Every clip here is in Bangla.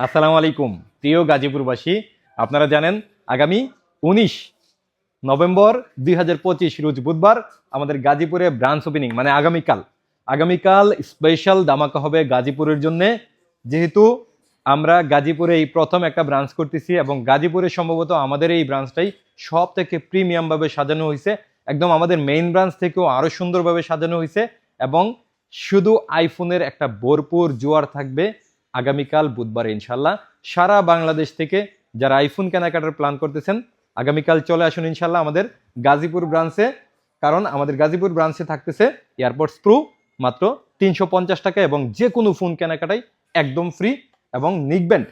আসসালামু আলাইকুম, প্রিয় গাজীপুরবাসী। আপনারা জানেন, আগামী উনিশ নভেম্বর দুই হাজার পঁচিশ, রোজ বুধবার, আমাদের গাজীপুরে ব্রাঞ্চ ওপেনিং মানে আগামীকাল। আগামীকাল স্পেশাল দামাকা হবে গাজীপুরের জন্য। যেহেতু আমরা গাজীপুরে এই প্রথম একটা ব্রাঞ্চ করতেছি এবং গাজীপুরে সম্ভবত আমাদের এই ব্রাঞ্চটাই সব থেকে প্রিমিয়ামভাবে সাজানো হয়েছে। একদম আমাদের মেইন ব্রাঞ্চ থেকেও আরও সুন্দরভাবে সাজানো হয়েছে এবং শুধু আইফোনের একটা ভরপুর জোয়ার থাকবে। আগামীকাল বুধবার ইনশাল্লাহ সারা বাংলাদেশ থেকে যারা আইফোন কেনাকাটার প্ল্যান করতেছেন, আগামীকাল চলে আসুন ইনশাল্লাহ আমাদের গাজীপুর ব্রাঞ্চে। কারণ আমাদের গাজীপুর ব্রাঞ্চে থাকতেছে এয়ারপোর্টস প্রো, মাত্র তিনশো পঞ্চাশ টাকা এবং যে কোনো ফোন কেনাকাটাই একদম ফ্রি এবং নিকব্যান্ড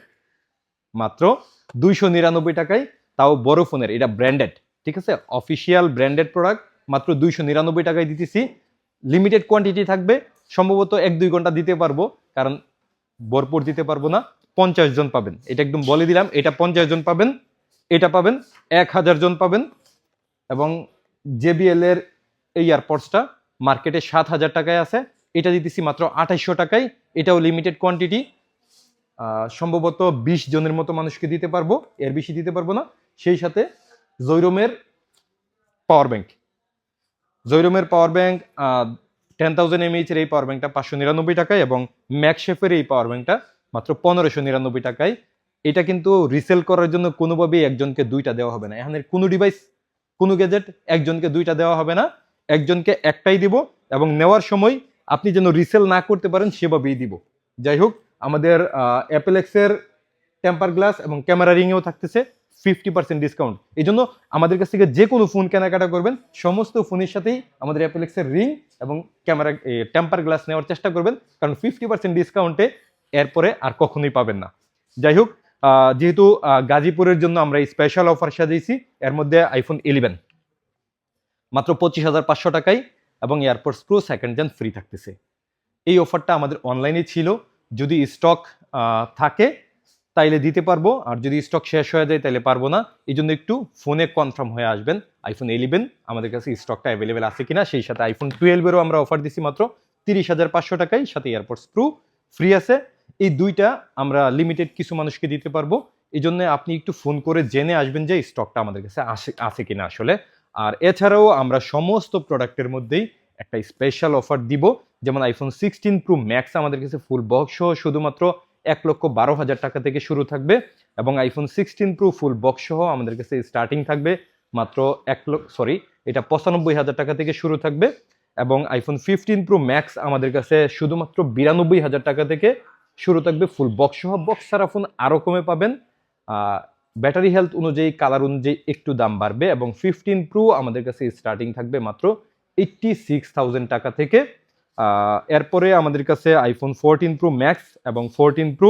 মাত্র দুইশো নিরানব্বই টাকায় তাও বড় ফোনের, এটা ব্র্যান্ডেড, ঠিক আছে? অফিসিয়াল ব্র্যান্ডেড প্রোডাক্ট, মাত্র দুইশো নিরানব্বই টাকায় দিতেছি। লিমিটেড কোয়ান্টিটি থাকবে, সম্ভবত এক দুই ঘণ্টা দিতে পারব, কারণ ভরপুর দিতে পারব না, পঞ্চাশ জন পাবেন। এটা একদম বলে দিলাম, এটা পঞ্চাশ জন পাবেন, এটা পাবেন, এক হাজার জন পাবেন, এবং জেবিএল এর এই এয়ারপডসটা মার্কেটে সাত হাজার টাকায় আছে। এটা দিতেছি মাত্র আঠাইশশো টাকায়, এটাও লিমিটেড কোয়ান্টিটি সম্ভবত বিশ জনের মতো মানুষকে দিতে পারব, এর বেশি দিতে পারব না। সেই সাথে জৈরমের power bank জৈরমের power bank ten thousand mAh এর এই পাওয়ার ব্যাংকটা পাঁচশো নিরানব্বই টাকায় এবং ম্যাকশেফের এই পাওয়ার ব্যাংকটা মাত্র পনেরোশো নিরানব্বই টাকায়। এটা কিন্তু রিসেল করার জন্য কোনোভাবেই একজনকে দুইটা দেওয়া হবে না। এখানের কোনো ডিভাইস কোনো গ্যাজেট একজনকে দুইটা দেওয়া হবে না। একজনকে একটাই দিব এবং নেওয়ার সময় আপনি যেন রিসেল না করতে পারেন সেভাবেই দিব। যাই হোক, আমাদের অ্যাপেলেক্সের টেম্পার গ্লাস এবং ক্যামেরা রিংয়েও থাকতেছে। ফিফটি পার্সেন্ট ডিসকাউন্ট এই জন্য আমাদের কাছ থেকে যে কোনো ফোন কেনাকাটা করবেন, সমস্ত ফোনের সাথেই আমাদের অ্যাপেলেক্সের রিং এবং ক্যামেরা টেম্পার গ্লাস নেওয়ার চেষ্টা করবেন, কারণ ফিফটি পার্সেন্ট ডিসকাউন্টে এরপরে আর কখনোই পাবেন না। যাই হোক যেহেতু গাজীপুরের জন্য আমরা স্পেশাল অফার সাজিয়েছি, এর মধ্যে আইফোন ইলেভেন মাত্র পঁচিশ হাজার পাঁচশো টাকায় এবং AirPods pro second gen free থাকতেছে। এই অফারটা আমাদের অনলাইনে ছিল। যদি স্টক থাকে তাইলে দিতে পারব, আর যদি স্টক শেষ হয়ে যায় তাহলে পারব না। এই জন্য একটু ফোনে কনফার্ম হয়ে আসবেন। আইফোন ইলেভেন আমাদের কাছে স্টকটা অ্যাভেলেবেল আছে কিনা, সেই সাথে আইফোন টুয়েলভেরও আমরা অফার দিছি মাত্র তিরিশ হাজার পাঁচশো টাকায়, সাথে এয়ারপোর্টস প্রো ফ্রি আছে। এই দুইটা আমরা লিমিটেড কিছু মানুষকে দিতে পারব। এই জন্য আপনি একটু ফোন করে জেনে আসবেন যে স্টকটা আমাদের কাছে আসে, আছে কিনা আসলে। আর এছাড়াও আমরা সমস্ত প্রোডাক্টের মধ্যেই একটা স্পেশাল অফার দিব। যেমন আইফোন সিক্সটিন প্রো ম্যাক্স আমাদের কাছে ফুল বক্স সহ শুধুমাত্র এক লক্ষ বারো হাজার টাকা থেকে শুরু থাকবে এবং iPhone sixteen pro full box সহ আমাদের কাছে স্টার্টিং থাকবে মাত্র এক লক্ষ সরি এটা পঁচানব্বই হাজার টাকা থেকে শুরু থাকবে এবং আইফোন ফিফটিন প্রো ম্যাক্স আমাদের কাছে শুধুমাত্র বিরানব্বই হাজার টাকা থেকে শুরু থাকবে ফুল বক্স সহ। বক্স ছাড়া ফোন আরও কমে পাবেন। ব্যাটারি হেলথ অনুযায়ী কালার অনুযায়ী একটু দাম বাড়বে এবং ফিফটিন প্রো আমাদের কাছে স্টার্টিং থাকবে মাত্র এইট্টি সিক্স থাউজেন্ড টাকা থেকে। এরপরে আমাদের কাছে আইফোন ফোরটিন প্রো ম্যাক্স এবং fourteen pro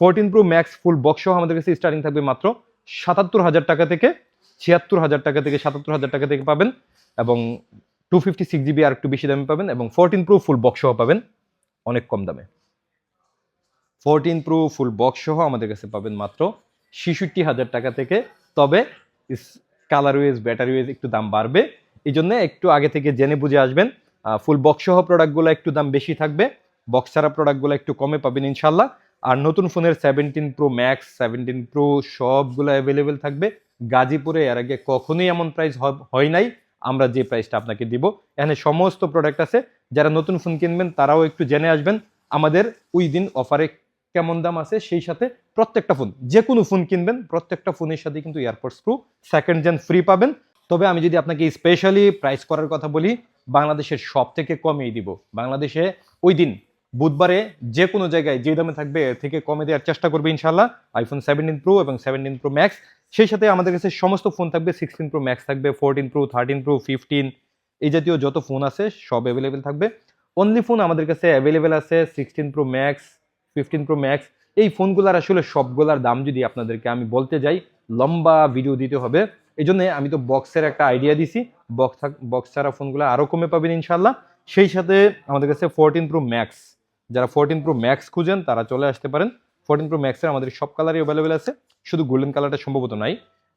fourteen pro max full box আমাদের কাছে স্টার্টিং থাকবে মাত্র সাতাত্তর হাজার টাকা থেকে, ছিয়াত্তর হাজার টাকা থেকে সাতাত্তর হাজার টাকা থেকে পাবেন এবং টু ফিফটি সিক্স জিবি আর একটু বেশি দামে পাবেন এবং ফোরটিন প্রো ফুল বক্স পাবেন অনেক কম দামে। ফোরটিন প্রো ফুল বক্স সহ আমাদের কাছে পাবেন মাত্র ছেষট্টি হাজার টাকা থেকে, তবে কালার ওয়েজ ব্যাটারি ওয়েজ একটু দাম বাড়বে। এই জন্য একটু আগে থেকে জেনে বুঝে আসবেন ফুল বক্স সহ প্রোডাক্টগুলো একটু দাম বেশি থাকবে। বক্স ছাড়া প্রোডাক্টগুলো একটু কমে পাবেন ইনশাল্লাহ আর নতুন ফোনের seventeen pro max seventeen pro সবগুলো অ্যাভেলেবেল থাকবে। গাজীপুরে এর আগে কখনোই এমন প্রাইস হয় নাই। আমরা যে প্রাইসটা আপনাকে দিব, এখানে সমস্ত প্রোডাক্ট আছে। যারা নতুন ফোন কিনবেন, তারাও একটু জেনে আসবেন আমাদের ওই দিন অফারে কেমন দাম আছে, সেই সাথে প্রত্যেকটা ফোন যে কোনো ফোন কিনবেন, প্রত্যেকটা ফোনের সাথে কিন্তু AirPods pro second gen free পাবেন। তবে আমি যদি আপনাকে স্পেশালি প্রাইস করার কথা বলি বাংলাদেশের সব থেকে কমেই দিব। বাংলাদেশে ওই দিন, বুধবারে যে কোনো জায়গায় যে দামে থাকবে, এর থেকে কমে দেওয়ার চেষ্টা করবে ইনশাল্লাহ আইফোন সেভেন্টিন প্রো এবং সেভেন্টিন প্রো ম্যাক্স সেই সাথে আমাদের কাছে সমস্ত ফোন থাকবে সিক্সটিন প্রো ম্যাক্স থাকবে fourteen pro thirteen pro fifteen এই জাতীয় যত ফোন আছে, সব অ্যাভেলেবেল থাকবে। অনলি ফোন আমাদের কাছে অ্যাভেলেবেল আছে sixteen pro max fifteen pro max এই ফোনগুলোর আসলে সবগুলার দাম যদি আপনাদেরকে আমি বলতে যাই, লম্বা ভিডিও দিতে হবে। এই জন্য আমি তো বক্সের একটা আইডিয়া দিছি। বক্স বক্স ছাড়া ফোনগুলো আরও কমে পাবেন ইনশাল্লাহ সেই সাথে আমাদের কাছে ফোরটিন প্রো ম্যাক্স যারা ফোরটিন প্রো ম্যাক্স খুঁজেন, তারা চলে আসতে পারেন। ফোরটিন প্রো ম্যাক্সের আমাদের সব কালারই অ্যাভেলেবেল আছে। শুধু গোল্ডেন কালারটা সম্ভবত নাই।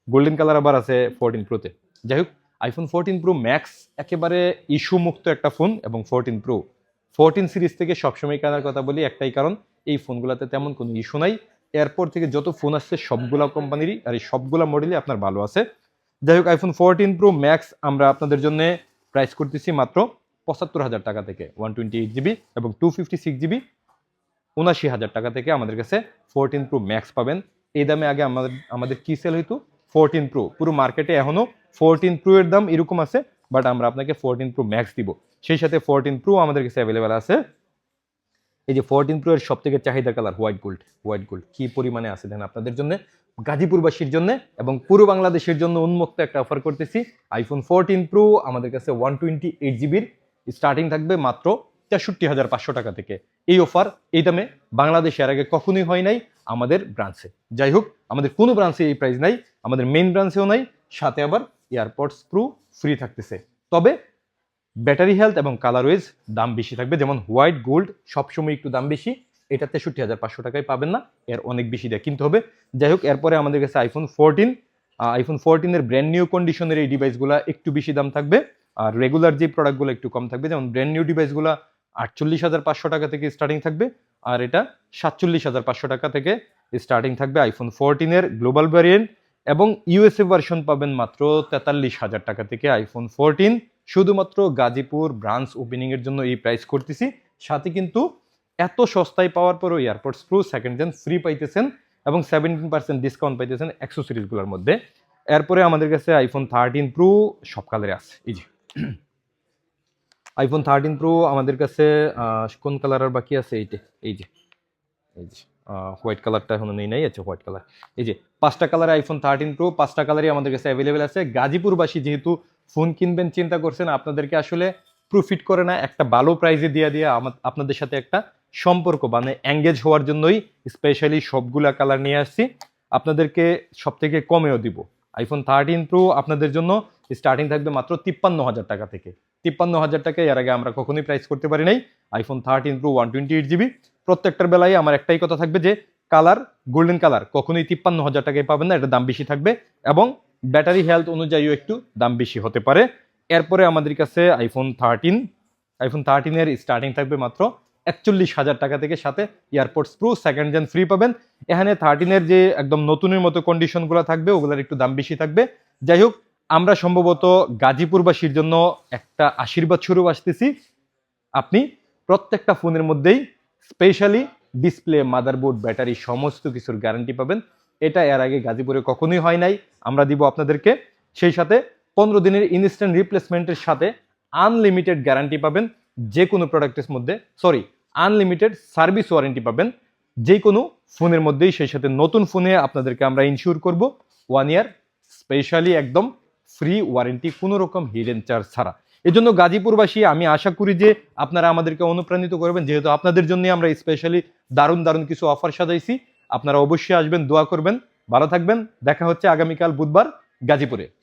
গোল্ডেন কালার আবার আছে ফোরটিন প্রোতে যাই হোক আইফোন ফোরটিন প্রো ম্যাক্স একেবারে ইস্যু মুক্ত একটা ফোন এবং ফোরটিন প্রো ফোরটিন সিরিজ থেকে সবসময় কেনার কথা বলি, একটাই কারণ, এই ফোনগুলোতে তেমন কোনো ইস্যু নাই। এরপর থেকে যত ফোন আসছে, সবগুলা কোম্পানিরই আর এই সবগুলা মডেলই আপনার ভালো আছে। যাই হোক আইফোন ফোরটিন প্রো ম্যাক্স আমরা আপনাদের জন্য প্রাইস করতেছি মাত্র পঁচাত্তর হাজার টাকা থেকে ওয়ান টোয়েন্টি এইট জিবি এবং টু ফিফটি সিক্স জিবি উনাশি হাজার টাকা থেকে আমাদের কাছে ফোরটিন প্রো ম্যাক্স পাবেন। এই দামে আগে আমাদের আমাদের কি সেল হইতো? ফোরটিন প্রো পুরো মার্কেটে এখনও ফোরটিন প্রো এর দাম এরকম আছে বাট আমরা আপনাকে ফোরটিন প্রো ম্যাক্স দিব। সেই সাথে ফোরটিন প্রো আমাদের কাছে অ্যাভেলেবেল আছে এই যে ফোরটিন প্রো এর সব থেকে চাহিদা colour white gold white gold কি পরিমাণে আছে দেন আপনাদের জন্য? গাজীপুরবাসীর জন্য এবং পুরো বাংলাদেশের জন্য উন্মুক্ত একটা অফার করতেছি। আইফোন ফোরটিন প্রো আমাদের কাছে ওয়ান টোয়েন্টি এইট জিবির স্টার্টিং থাকবে মাত্র তেষট্টি হাজার পাঁচশো টাকা থেকে। এই অফার এই দামে বাংলাদেশে এর আগে কখনোই হয় নাই আমাদের ব্রাঞ্চে যাই হোক, আমাদের কোনো ব্রাঞ্চে এই প্রাইস নাই, আমাদের মেইন ব্রাঞ্চেও নাই, সাথে আবার এয়ারপডস প্রো ফ্রি থাকতেছে। তবে ব্যাটারি হেলথ এবং কালার ওয়েজ দাম বেশি থাকবে। যেমন হোয়াইট গোল্ড সবসময় একটু দাম বেশি, এটা তেষট্টি হাজার পাঁচশো টাকায় পাবেন না, এর অনেক বেশি দেয় কিনতে হবে। যাই হোক, এরপরে আমাদের কাছে আইফোন ফোরটিন আইফোন ফোরটিনের ব্র্যান্ড নিউ কন্ডিশনের এই ডিভাইসগুলো একটু বেশি দাম থাকবে। আর রেগুলার যে প্রোডাক্টগুলো একটু কম থাকবে, যেমন ব্র্যান্ড নিউ ডিভাইসগুলো আটচল্লিশ হাজার পাঁচশো টাকা থেকে স্টার্টিং থাকবে, আর এটা সাতচল্লিশ হাজার পাঁচশো টাকা থেকে স্টার্টিং থাকবে আইফোন ফোরটিনের গ্লোবাল ভ্যারিয়েন্ট এবং ইউএসএ ভার্সন পাবেন মাত্র তেতাল্লিশ হাজার টাকা থেকে আইফোন ফোরটিন শুধুমাত্র গাজীপুর, ব্রাঞ্চ ওপেনিংয়ের জন্য এই প্রাইস করতেছি। সাথে কিন্তু এত সস্তায় পাওয়ার পরও AirPods pro second gen free পাইতেছেন এবং সেভেন্টিন পার্সেন্ট ডিসকাউন্ট পাইতেছেন অ্যাক্সেসরিজগুলোর মধ্যে। এরপরে আমাদের কাছে আইফোন থার্টিন প্রো সব কালারে আছে। এই যে আইফোন থার্টিন প্রো আমাদের কাছে কোন কালার আর বাকি আছে? এইটা, এই যে এই যে হোয়াইট কালারটা এখনও নেই, নাই আছে হোয়াইট কালার এই যে, পাঁচটা কালার আইফোন থার্টিন প্রো পাঁচটা কালারই আমাদের কাছে অ্যাভেলেবেল আছে। গাজীপুরবাসী যেহেতু ফোন কিনবেন, চিন্তা করছেন, আপনাদেরকে আসলে প্রফিট করে না, একটা ভালো প্রাইজে দিয়ে দিয়ে আপনাদের সাথে একটা সম্পর্ক মানে এঙ্গেজ হওয়ার জন্যই স্পেশালি সবগুলা কালার নিয়ে আসছি। আপনাদেরকে সব থেকে কমেও দিব। আইফোন থার্টিন প্রো আপনাদের জন্য স্টার্টিং থাকবে মাত্র তিপ্পান্ন হাজার টাকা থেকে। তিপ্পান্ন হাজার টাকা এর আগে আমরা কখনোই প্রাইস করতে পারি নাই। IPhone thirteen pro one twenty eight GB প্রত্যেকটার বেলায় আমার একটাই কথা থাকবে যে কালার গোল্ডেন কালার কখনোই তিপ্পান্ন হাজার টাকায় পাবেন না এটা দাম বেশি থাকবে এবং ব্যাটারি হেলথ অনুযায়ীও একটু দাম বেশি হতে পারে। এরপরে আমাদের কাছে আইফোন থার্টিন আইফোন থার্টিনের স্টার্টিং থাকবে মাত্র একচল্লিশ হাজার টাকা থেকে সাথে AirPods pro second gen free পাবেন। এখানে থার্টিনের যে একদম নতুনের মতো কন্ডিশনগুলো থাকবে, ওগুলোর একটু দাম বেশি থাকবে। যাই হোক, আমরা সম্ভবত গাজীপুরবাসীর জন্য একটা আশীর্বাদ স্বরূপ আসতেছি। আপনি প্রত্যেকটা ফোনের মধ্যেই স্পেশালি ডিসপ্লে মাদারবোর্ড ব্যাটারি সমস্ত কিছুর গ্যারান্টি পাবেন। এটা এর আগে গাজীপুরে কখনোই হয় নাই। আমরা দিব আপনাদেরকে। সেই সাথে পনেরো দিনের ইনস্ট্যান্ট রিপ্লেসমেন্টের সাথে আনলিমিটেড গ্যারান্টি পাবেন। যে কোনো প্রোডাক্টের মধ্যে সরি আনলিমিটেড সার্ভিস ওয়ারেন্টি পাবেন। যে কোনো ফোনের মধ্যেই সেই সাথে নতুন ফোনে আপনাদেরকে আমরা ইনশিওর করব। ওয়ান ইয়ার স্পেশালি একদম ফ্রি ওয়ারেন্টি কোনো রকম হিডেন চার্জ ছাড়া। এজন্য গাজীপুরবাসী, আমি আশা করি যে আপনারা আমাদেরকে অনুপ্রাণিত করবেন। যেহেতু আপনাদের জন্য আমরা স্পেশালি দারুণ দারুণ কিছু অফার সাজাইছি। আপনারা অবশ্যই আসবেন দোয়া করবেন। ভালো থাকবেন। দেখা হচ্ছে আগামীকাল বুধবার গাজীপুরে।